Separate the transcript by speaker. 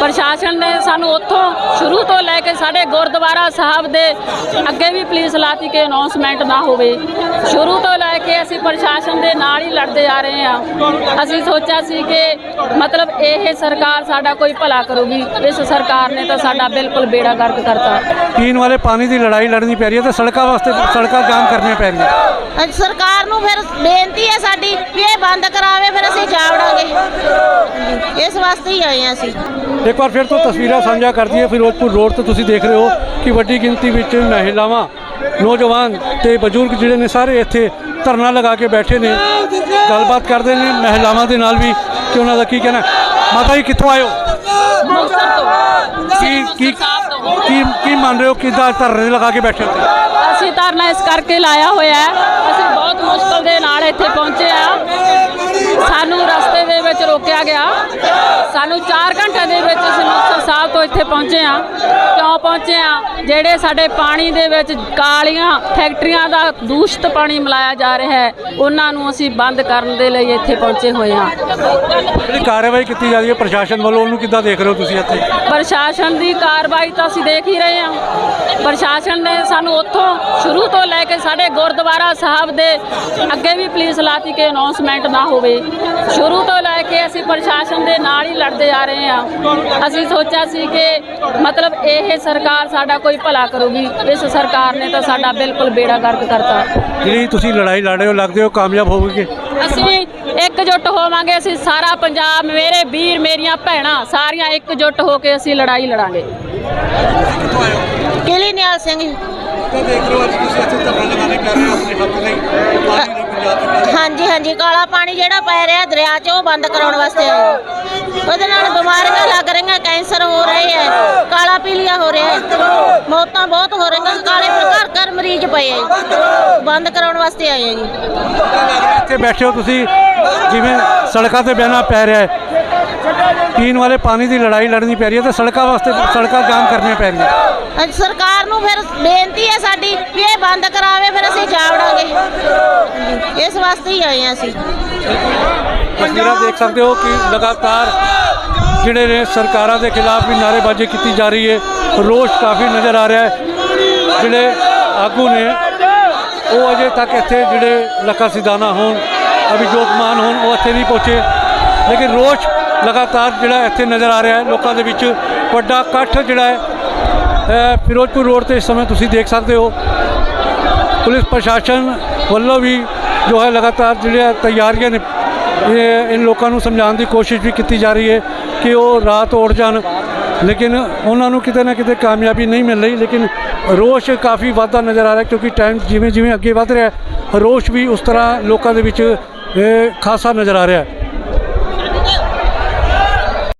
Speaker 1: ਪ੍ਰਸ਼ਾਸਨ ਨੇ ਸਾਨੂੰ ਉੱਥੋਂ ਸ਼ੁਰੂ ਤੋਂ ਲੈ ਕੇ ਸਾਡੇ ਗੁਰਦੁਆਰਾ ਸਾਹਿਬ ਦੇ ਅੱਗੇ ਵੀ ਪੁਲਿਸ ਲਾਤੀ ਕਿ ਅਨਾਉਂਸਮੈਂਟ ਨਾ ਹੋਵੇ। ਸ਼ੁਰੂ ਤੋਂ ਲੈ ਕੇ ਅਸੀਂ ਪ੍ਰਸ਼ਾਸਨ ਦੇ ਨਾਲ ਹੀ ਲੜਦੇ ਆ ਰਹੇ ਹਾਂ। ਅਸੀਂ ਸੋਚਿਆ ਸੀ ਕਿ ਮਤਲਬ ਇਹ ਸਰਕਾਰ ਸਾਡਾ ਕੋਈ ਭਲਾ ਕਰੂਗੀ। ਇਸ ਸਰਕਾਰ ਨੇ ਤਾਂ ਸਾਡਾ ਬਿਲਕੁਲ ਬੇੜਾ ਗਰਕ ਕਰਤਾ।
Speaker 2: ਪੀਣ ਵਾਲੇ ਪਾਣੀ ਦੀ ਲੜਾਈ ਲੜਨੀ ਪੈ ਰਹੀ ਹੈ ਤੇ ਸੜਕਾਂ ਵਾਸਤੇ ਸੜਕਾਂ ਜਾਮ ਕਰਨੀਆਂ ਪੈ ਰਹੀਆਂ।
Speaker 3: ਅੱਜ ਸਰਕਾਰ ਨੂੰ ਫਿਰ ਬੇਨਤੀ ਵਾਸਤੇ ਹੀ ਆਏ ਹਾਂ ਅਸੀਂ।
Speaker 2: ਇੱਕ ਵਾਰ ਫਿਰ ਤੋਂ ਤਸਵੀਰਾਂ ਸਾਂਝਾ ਕਰਦੀ ਹੈ ਫਿਰੋਜ਼ਪੁਰ ਰੋਡ ਤੇ ਤੁਸੀਂ ਦੇਖ ਰਹੇ ਹੋ ਕਿ ਵੱਡੀ ਗਿਣਤੀ ਵਿੱਚ ਮਹਿਲਾਵਾਂ ਨੌਜਵਾਨ ਤੇ ਬਜ਼ੁਰਗ ਜਿਹੜੇ ਨੇ ਸਾਰੇ ਇੱਥੇ ਧਰਨਾ ਲਗਾ ਕੇ ਬੈਠੇ ਨੇ। ਗੱਲਬਾਤ ਕਰਦੇ ਨੇ ਮਹਿਲਾਵਾਂ ਦੇ ਨਾਲ ਵੀ ਕਿ ਉਹਨਾਂ ਦਾ ਕੀ ਕਹਿਣਾ। ਮਾਤਾ ਜੀ ਕਿੱਥੋਂ ਹੋ? ਕੀ ਕੀ ਕੀ ਕੀ ਮੰਨ ਰਹੇ ਹੋ ਕਿੱਦਾਂ ਧਰਨੇ ਲਗਾ ਕੇ ਬੈਠੇ ਹੋ
Speaker 1: ਅਸੀਂ ਧਰਨਾ ਇਸ ਕਰਕੇ ਲਾਇਆ ਹੋਇਆ ਹੈ। ਅਸੀਂ ਬਹੁਤ ਮੁਸ਼ਕਲ ਦੇ ਨਾਲ ਇੱਥੇ ਪਹੁੰਚੇ ਆ ਰੋਕਿਆ ਗਿਆ। ਸਾਨੂੰ 4 ਘੰਟੇ ਦੇ ਵਿੱਚ ਅਸੀਂ ਮੁਕਤਸਰ ਸਾਹਿਬ ਤੋਂ ਇੱਥੇ ਪਹੁੰਚੇ ਆ ਪਹੁੰਚੇ ਆ ਜਿਹੜੇ ਸਾਡੇ ਪਾਣੀ ਦੇ ਵਿੱਚ ਕਾਲੀਆਂ ਫੈਕਟਰੀਆਂ ਦਾ ਦੂਸ਼ਿਤ ਪਾਣੀ ਮਿਲਾਇਆ ਜਾ ਰਿਹਾ ਹੈ ਉਹਨਾਂ ਨੂੰ ਅਸੀਂ ਬੰਦ ਕਰਨ ਦੇ ਲਈ ਇੱਥੇ ਪਹੁੰਚੇ ਹੋਏ ਆ
Speaker 2: ਜਿਹੜੀ ਕਾਰਵਾਈ ਕੀਤੀ ਜਾ ਰਹੀ ਹੈ ਪ੍ਰਸ਼ਾਸਨ ਵੱਲੋਂ ਉਹਨੂੰ ਕਿੱਦਾਂ ਦੇਖ ਰਹੇ ਹੋ ਤੁਸੀਂ ਇੱਥੇ?
Speaker 1: ਪ੍ਰਸ਼ਾਸਨ ਦੀ ਕਾਰਵਾਈ ਤਾਂ ਅਸੀਂ ਦੇਖ ਹੀ ਰਹੇ ਹਾਂ। ਪ੍ਰਸ਼ਾਸਨ ਨੇ ਸਾਨੂੰ ਉੱਥੋਂ ਸ਼ੁਰੂ ਤੋਂ ਲੈ ਕੇ ਸਾਡੇ ਗੁਰਦੁਆਰਾ ਸਾਹਿਬ ਦੇ ਅੱਗੇ ਵੀ ਪੁਲਿਸ ਲਾਤੀ ਕਿ ਅਨਾਉਂਸਮੈਂਟ ਨਾ ਹੋਵੇ। ਸ਼ੁਰੂ ਤੋਂ ਲੈ ਕੇ ਅਸੀਂ ਪ੍ਰਸ਼ਾਸਨ ਦੇ ਨਾਲ ਹੀ ਲੜਦੇ ਆ ਰਹੇ ਹਾਂ। ਅਸੀਂ ਸੋਚਿਆ ਸੀ ਕਿ ਮਤਲਬ ਇਹ ਸਰਕਾਰ ਸਾਡਾ ਕੋਈ ਭਲਾ ਕਰੂਗੀ ਇਸ ਸਰਕਾਰ ਨੇ ਤਾਂ ਸਾਡਾ ਬਿਲਕੁਲ ਬੇੜਾ ਗਰਕ ਕਰਤਾ।
Speaker 2: ਜਿਹੜੀ ਤੁਸੀਂ ਲੜਾਈ ਲੜ ਰਹੇ ਹੋ ਲੱਗਦੇ ਹੋ ਕਾਮਯਾਬ ਹੋਵੋਗੇ?
Speaker 1: ਅਸੀਂ ਇੱਕਜੁੱਟ ਹੋਵਾਂਗੇ ਅਸੀਂ ਸਾਰਾ ਪੰਜਾਬ ਮੇਰੇ ਵੀਰ ਮੇਰੀਆਂ ਭੈਣਾਂ ਸਾਰੀਆਂ ਇੱਕਜੁੱਟ ਹੋ ਕੇ ਅਸੀਂ ਲੜਾਈ ਲੜਾਂਗੇ।
Speaker 3: ਕਿਲੀ ਨਿਹਾਲ ਸਿੰਘ?
Speaker 2: ਤਾਂ ਦੇਖ ਰਹੇ ਹੋ ਅੱਜ ਤੁਸੀਂ ਇੱਥੇ ਧਰਨਾ ਲਗਾਣੇ ਕਰ ਰਹੇ ਹੋ ਆਪਣੇ ਹੱਕ ਲਈ। ਪਾਣੀ ਦੇ ਪੰਜਾਬ ਦੇ
Speaker 3: ਹਾਂਜੀ ਹਾਂਜੀ ਕਾਲਾ ਪਾਣੀ ਜਿਹੜਾ ਪੈ ਰਿਹਾ ਦਰਿਆ 'ਚ ਉਹ ਬੰਦ ਕਰਾਉਣ ਵਾਸਤੇ ਆਏ ਹਾਂ। ਉਹਦੇ ਨਾਲ ਬਿਮਾਰੀਆਂ ਲੱਗ ਰਹੀਆਂ ਕੈਂਸਰ ਹੋ ਰਹੇ ਹੈ ਕਾਲਾ ਪੀਲੀਆ ਹੋ ਰਿਹਾ ਹੈ ਮੌਤਾਂ ਬਹੁਤ ਹੋ ਰਹੀਆਂ ਕਾਲੇ ਘਰ ਘਰ ਮਰੀਜ਼ ਪਏ ਜੀ। ਬੰਦ ਕਰਾਉਣ ਵਾਸਤੇ ਆਏ ਹਾਂ ਜੀ।
Speaker 2: ਇੱਥੇ ਬੈਠੇ ਹੋ ਤੁਸੀਂ ਜਿਵੇਂ ਸੜਕਾਂ ਤੇ ਬਹਿਣਾ ਪੈ ਰਿਹਾ ਹੈ। ਪੀਣ ਵਾਲੇ ਪਾਣੀ ਦੀ ਲੜਾਈ ਲੜਨੀ ਪੈ ਰਹੀ ਹੈ ਤੇ ਸੜਕਾਂ ਵਾਸਤੇ ਸੜਕਾਂ ਜਾਮ ਕਰਨੀਆਂ ਪੈ ਰਹੀਆਂ।
Speaker 3: ਅੱਜ ਸਰਕਾਰ ਨੂੰ ਫਿਰ ਬੇਨਤੀ ਹੈ ਸਾਡੀ ਵੀ ਇਹ ਬੰਦ ਕਰਾਵੇ ਫਿਰ ਅਸੀਂ ਜਾਵੜਾਂਗੇ ਇਸ ਵਾਸਤੇ ਹੀ ਆਏ ਹਾਂ ਅਸੀਂ।
Speaker 2: ਤਸਵੀਰਾਂ ਦੇਖ ਸਕਦੇ ਹੋ ਕਿ ਲਗਾਤਾਰ ਜਿਹੜੇ ਨੇ ਸਰਕਾਰਾਂ ਦੇ ਖਿਲਾਫ ਵੀ ਨਾਅਰੇਬਾਜ਼ੀ ਕੀਤੀ ਜਾ ਰਹੀ ਹੈ। ਰੋਸ਼ ਕਾਫੀ ਨਜ਼ਰ ਆ ਰਿਹਾ ਹੈ। ਜਿਹੜੇ ਆਗੂ ਨੇ, ਉਹ ਅਜੇ ਤੱਕ ਇੱਥੇ ਜਿਹੜੇ ਲੱਖਾ ਸਿਧਾਨਾ ਹੋਣ, ਅਭਿਜੋਤ ਮਾਨ ਹੋਣ, ਉਹ ਇੱਥੇ ਨਹੀਂ ਪਹੁੰਚੇ। ਲੇਕਿਨ ਰੋਸ਼ ਲਗਾਤਾਰ ਜਿਹੜਾ ਇੱਥੇ ਨਜ਼ਰ ਆ ਰਿਹਾ ਹੈ। ਲੋਕਾਂ ਦੇ ਵਿੱਚ ਵੱਡਾ ਇਕੱਠ ਜਿਹੜਾ ਹੈ ਫਿਰੋਜ਼ਪੁਰ ਰੋਡ ਤੇ ਇਸ ਸਮੇਂ ਤੁਸੀਂ ਦੇਖ ਸਕਦੇ ਹੋ। ਪੁਲਿਸ ਪ੍ਰਸ਼ਾਸਨ ਵੱਲੋਂ ਵੀ ਜੋ ਹੈ ਲਗਾਤਾਰ ਜਿਹੜੀਆਂ ਤਿਆਰੀਆਂ ਨੇ ਇਹ ਇਨ ਲੋਕਾਂ ਨੂੰ ਸਮਝਾਉਣ ਦੀ ਕੋਸ਼ਿਸ਼ ਵੀ ਕੀਤੀ ਜਾ ਰਹੀ ਹੈ ਕਿ ਉਹ ਰਾਤ ਉੱਠ ਜਾਣ। ਲੇਕਿਨ ਉਹਨਾਂ ਨੂੰ ਕਿਤੇ ਨਾ ਕਿਤੇ ਕਾਮਯਾਬੀ ਨਹੀਂ ਮਿਲ ਰਹੀ, ਲੇਕਿਨ ਰੋਸ਼ ਕਾਫੀ ਵਾਧਾ ਨਜ਼ਰ ਆ ਰਿਹਾ ਕਿਉਂਕਿ ਟਾਈਮ ਜਿਵੇਂ ਜਿਵੇਂ ਅੱਗੇ ਵੱਧ ਰਿਹਾ, ਰੋਸ਼ ਵੀ ਉਸ ਤਰ੍ਹਾਂ ਲੋਕਾਂ ਦੇ ਵਿੱਚ ਖਾਸਾ ਨਜ਼ਰ ਆ ਰਿਹਾ।